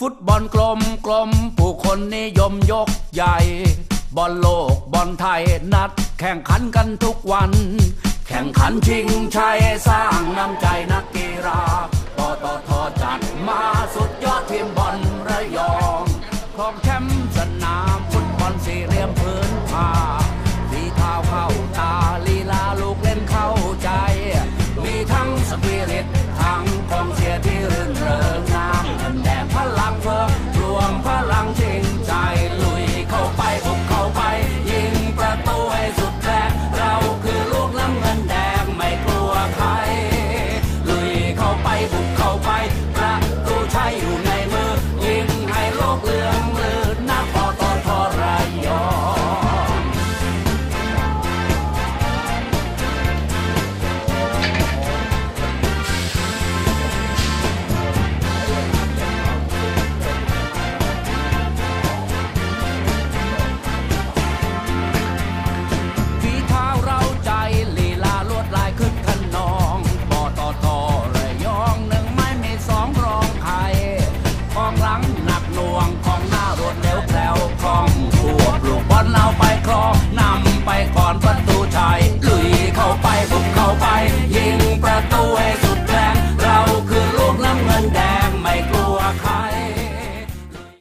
ฟุตบอลกลมกลมผู้คนนิยมยกใหญ่ บอลโลกบอลไทยนัด แข่งขันกันทุกวัน แข่งขันชิงชัยสร้างน้ำใจนักกีฬาปตทจัดมาสุดยอดทีมบอล